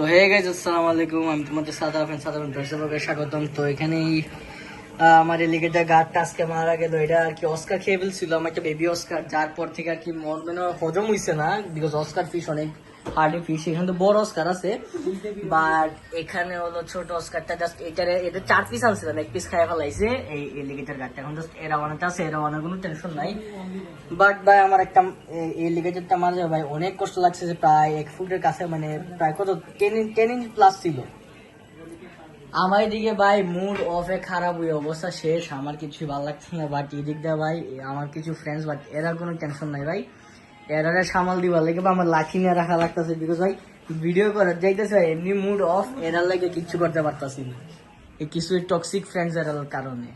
তো হে গেছে আসসালামু আলাইকুম। আমি তোমাদের সাদা ফ্রেন্ড সাধারণ দর্শককে স্বাগতম। তো এখানেই আমার এলিগেটার গার্ডটা আজকে মারা গেল এটা আর কি অস্কার খেয়ে ফেলছিল, আমার একটা বেবি অস্কার যার পর থেকে আর কি মন মানে হজম হইছে না বিকজ অস্কার ফিস অনেক হার্ডি ফিশ এখানে তো বড় অস্কার আছে। বাট এখানে হলো ছোট অস্কারটা জাস্ট এটারে, এটা চার পিস আনছিলাম, এক পিস খাই ফেলাইছে। এই এলিগেটার গার্ডটা এখন জাস্ট এরা বানাতে আছে, এরা বানার কোনো টেনশন নাই। বাট ভাই, আমার একটা, এ- এই মারা যাবে ভাই, অনেক কষ্ট লাগছে যে প্রায় এক ফুটের কাছে মানে প্রায় কত টেন টেন ইঞ্চ প্লাস ছিল। আমার এদিকে ভাই মুড অফে খারাপ, ওই অবস্থা শেষ, আমার কিছু ভালো লাগছে না। বাট এদিক দিয়ে ভাই, আমার কিছু ফ্রেন্ডস বাট এরা কোনো টেনশন নাই ভাই। এরা সামাল দিবার লাগে বা আমার লাঠি নিয়ে রাখা লাগতেছে বিকজ ভাই ভিডিও করার যাইতেছে ভাই, এমনি মুড অফ এরার লাগে কিচ্ছু করতে পারতাছি না। এই কিছু টক্সিক ফ্রেন্ডস এর কারণে।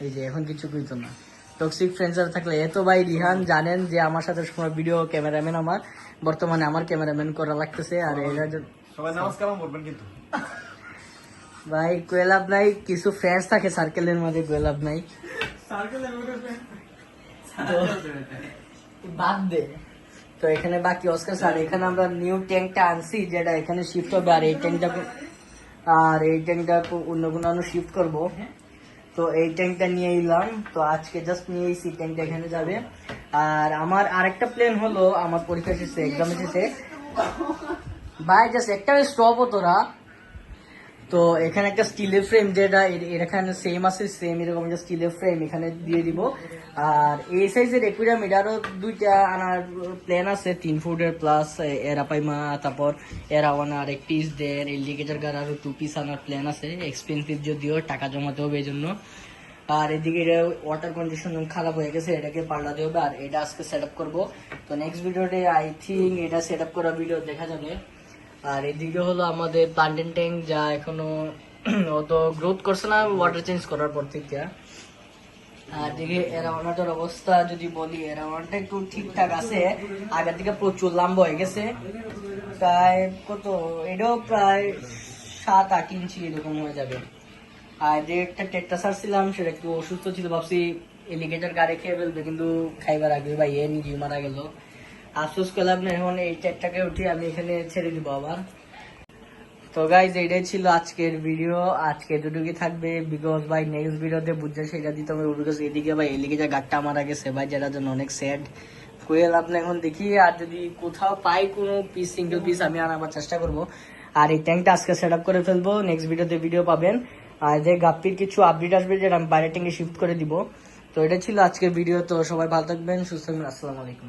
এই যে এখন কিছু কইতো না। টক্সিক ফ্রেন্ডস থাকলে এত ভাই রিহান জানেন যে আমার সাথে সময় ভিডিও ক্যামেরাম্যান আমার বর্তমানে আমার ক্যামেরাম্যান করা লাগতেছে আর এরা যে- সবাই নামাজ কালাম করবেন কিন্তু। ভাই গোলাপ নাই কিছু ফ্রেন্ডস থাকে সার্কেলের মধ্যে গোলাপ নাই। বাদ দে। তো এখানে বাকি অস্কার স্যার এখানে আমরা নিউ ট্যাঙ্কটা আনছি, যেটা এখানে শিফট হবে, আর এই ট্যাঙ্কটা আর এই ট্যাঙ্কটা অন্য কোনো শিফট করব। তো এই ট্যাঙ্কটা নিয়ে এলাম তো আজকে জাস্ট নিয়ে এসেছি ট্যাঙ্কটা এখানে যাবে। আর আমার আরেকটা প্ল্যান হলো, আমার পরীক্ষা শেষে এক্সাম শেষে। ভাই জাস্ট একটা স্টপ হতো না তো এখানে একটা স্টিলের ফ্রেম যেটা এখানে সেম আছে সেম এরকম একটা স্টিলের ফ্রেম এখানে দিয়ে দিব। আর এই সাইজের একুইরাম এটারও দুইটা আনার প্ল্যান আছে, তিন ফুটের প্লাস এরা পাইমা তারপর এরা ওয়ান আর এক পিস দেন ইন্ডিকেটার গার আরও টু পিস আনার প্ল্যান আছে এক্সপেন্সিভ যদিও, টাকা জমাতে হবে এই জন্য আর এদিকে এটা ওয়াটার কন্ডিশন খারাপ হয়ে গেছে, এটাকে পাল্টাতে হবে, আর এটা আজকে সেট আপ করব। তো নেক্সট ভিডিওতে আই থিঙ্ক এটা সেট আপ করা ভিডিও দেখা যাবে। আর এদিকে হলো আমাদের প্লান্টেন ট্যাঙ্ক যা এখনও অত গ্রোথ করছে না ওয়াটার চেঞ্জ করার পর থেকে। আর দিকে এরাওয়ানাটার অবস্থা যদি বলি একটু ঠিকঠাক আছে। আগের থেকে প্রচুর লম্বা হয়ে গেছে। প্রায় কত, এটাও প্রায় সাত, আট ইঞ্চি এরকম হয়ে যাবে। আর যে একটা টেটটা সারছিলাম সেটা একটু অসুস্থ ছিল, ভাবছি এলিগেটার গাড়ি খেয়ে ফেলবে, কিন্তু খাইবার আগে ভাই, এ নিজে মারা গেল। আফসোস করলাম না, এখন এই টেটটাকে উঠে আমি এখানে ছেড়ে দিব আবার। তো গাইজ এটাই ছিল আজকের ভিডিও আজকে এতটুকুই থাকবে বিকজ ভাই নেক্সট ভিডিওতে বুঝছে সেটা দিতে হবে বিকজ এদিকে ভাই এদিকে যা গাটটা মারা গেছে ভাই যেটার জন্য অনেক স্যাড কোয়েল আপনি এখন দেখি, আর যদি কোথাও পাই কোনো পিস সিঙ্গেল পিস আমি আনাবার চেষ্টা করব। আর এই ট্যাঙ্কটা আজকে সেট আপ করে ফেলব নেক্সট ভিডিওতে ভিডিও পাবেন। আর যে গাপ্পির কিছু আপডেট আসবে, যেটা আমি বাইরের ট্যাঙ্কে শিফট করে দিব। তো এটা ছিল আজকের ভিডিও তো সবাই ভালো থাকবেন, সুস্থ আসসালামু আলাইকুম।